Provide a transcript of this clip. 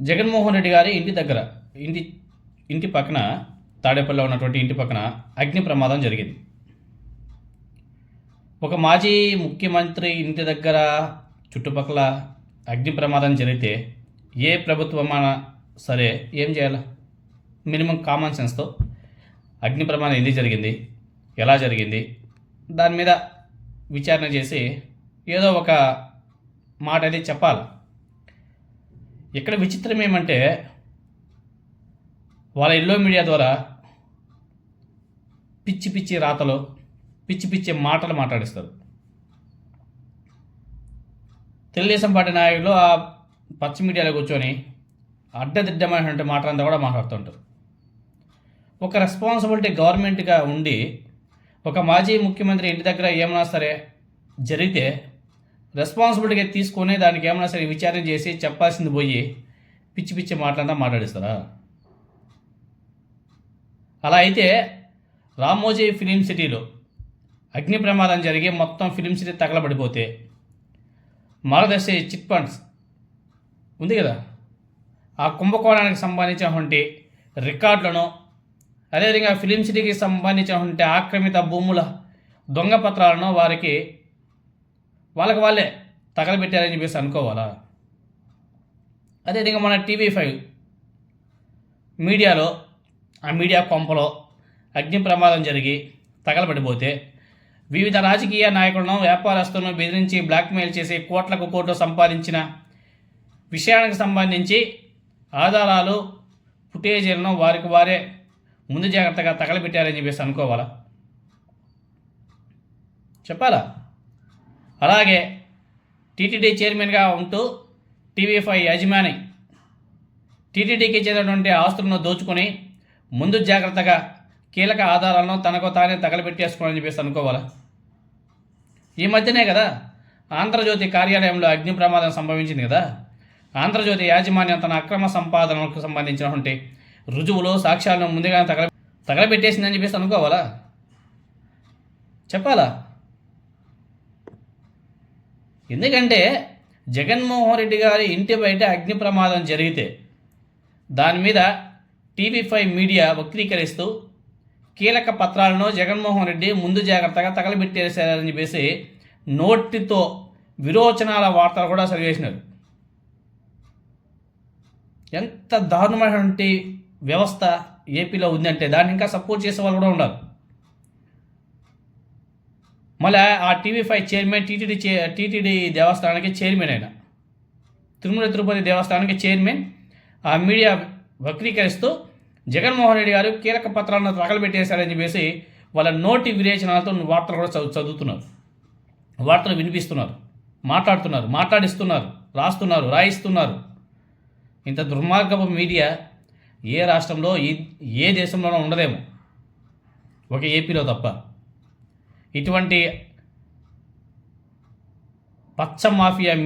జగన్మోహన్ రెడ్డి గారి ఇంటి దగ్గర ఇంటి ఇంటి పక్కన తాడేపల్లిలో ఉన్నటువంటి ఇంటి పక్కన అగ్ని ప్రమాదం జరిగింది. ఒక మాజీ ముఖ్యమంత్రి ఇంటి దగ్గర చుట్టుపక్కల అగ్ని ప్రమాదం జరిగితే ఏ ప్రభుత్వమైనా సరే ఏం చేయాలి? మినిమం కామన్ సెన్స్తో అగ్ని ప్రమాదం ఎందుకు జరిగింది? ఎలా జరిగింది? దాని మీద విచారణ చేసి ఏదో ఒక మాట అనేది చెప్పాలి. ఇక్కడ విచిత్రం ఏమంటే వాళ్ళ ఎల్లో మీడియా ద్వారా పిచ్చి పిచ్చి రాతలు పిచ్చి పిచ్చి మాటలు మాట్లాడిస్తారు. తెలుగుదేశం పార్టీ నాయకులు ఆ పచ్చి మీడియాలో కూర్చొని అడ్డదిడ్డమైనటువంటి మాటలంతా కూడా మాట్లాడుతుంటారు ఒక రెస్పాన్సిబిలిటీ గవర్నమెంట్గా ఉండి ఒక మాజీ ముఖ్యమంత్రి ఇంటి దగ్గర ఏమైనా సరే జరిగితే రెస్పాన్సిబిలిటీగా తీసుకొని దానికి ఏమైనా సరే విచారణ చేసి చెప్పాల్సింది పోయి పిచ్చి పిచ్చి మాటలంతా మాట్లాడిస్తారా? అలా అయితే రామోజీ ఫిలిం సిటీలో అగ్ని ప్రమాదం జరిగి మొత్తం ఫిలిం సిటీ తగలబడిపోతే మార్గదర్శి చిట్ ఫండ్స్ ఉంది కదా? ఆ కుంభకోణానికి సంబంధించినటువంటి రికార్డులను అదేవిధంగా ఫిలిం సిటీకి సంబంధించినటువంటి ఆక్రమిత భూముల దొంగ పత్రాలను వారికి వాళ్ళకి వాళ్ళే తగలబెట్టారని చెప్పేసి అనుకోవాలా? అదేవిధంగా మన టీవీ ఫైవ్ మీడియాలో ఆ మీడియా కొంపలో అగ్ని ప్రమాదం జరిగి తగలబడిపోతే వివిధ రాజకీయ నాయకులను వ్యాపారస్తులను బెదిరించి బ్లాక్మెయిల్ చేసి కోట్లకు కోట్లు సంపాదించిన విషయానికి సంబంధించి ఆధారాలు ఫుటేజీలను వారికి వారే ముందు జాగ్రత్తగా తగలబెట్టారని చెప్పేసి అనుకోవాలా? చెప్పాలా? అలాగే టీటీడీ చైర్మన్గా ఉంటూ టీవీ ఫైవ్ యజమాని టీటీడీకి చెందినటువంటి ఆస్తులను దోచుకొని ముందు జాగ్రత్తగా కీలక ఆధారాలను తనకు తానే తగలబెట్టేసుకోవాలని చెప్పేసి అనుకోవాలా? ఈ మధ్యనే కదా ఆంధ్రజ్యోతి కార్యాలయంలో అగ్ని ప్రమాదం సంభవించింది కదా? ఆంధ్రజ్యోతి యాజమాన్యం తన అక్రమ సంపాదనకు సంబంధించినటువంటి రుజువులు సాక్ష్యాలను ముందుగా తగల తగలబెట్టేసిందని చెప్పేసి అనుకోవాలా? చెప్పాలా? ఎందుకంటే జగన్మోహన్ రెడ్డి గారి ఇంటి బయట అగ్ని ప్రమాదం జరిగితే దాని మీద టీవీ ఫైవ్ మీడియా వక్రీకరిస్తూ కీలక పత్రాలను జగన్మోహన్ రెడ్డి ముందు జాగ్రత్తగా తగలబెట్టేశారని చెప్పేసి నోటితో విరోచనాల వార్తలు కూడా చదివేసినారు ఎంత దారుణమైనటువంటి వ్యవస్థ ఏపీలో ఉందంటే దాన్ని ఇంకా సపోర్ట్ చేసే వాళ్ళు కూడా ఉన్నారు. మళ్ళీ ఆ టీవీ ఫైవ్ చైర్మన్ టీటీడీ చే టీటీడీ దేవస్థానానికి చైర్మన్ ఆయన. తిరుమల తిరుపతి దేవస్థానానికి చైర్మన్. ఆ మీడియా వక్రీకరిస్తూ జగన్మోహన్ రెడ్డి గారు కీలక పత్రాలను తగలబెట్టేశారని చెప్పేసి వాళ్ళ నోటి విరేచనాలతో వార్తలు కూడా చదువు చదువుతున్నారు. వార్తలు వినిపిస్తున్నారు. మాట్లాడుతున్నారు మాట్లాడిస్తున్నారు రాస్తున్నారు రాయిస్తున్నారు. ఇంత దుర్మార్గపు మీడియా ఏ రాష్ట్రంలో ఏ దేశంలోనూ ఉండదేమో. ఒక ఏపీలో తప్ప. ఇటువంటి పచ్చ మాఫియా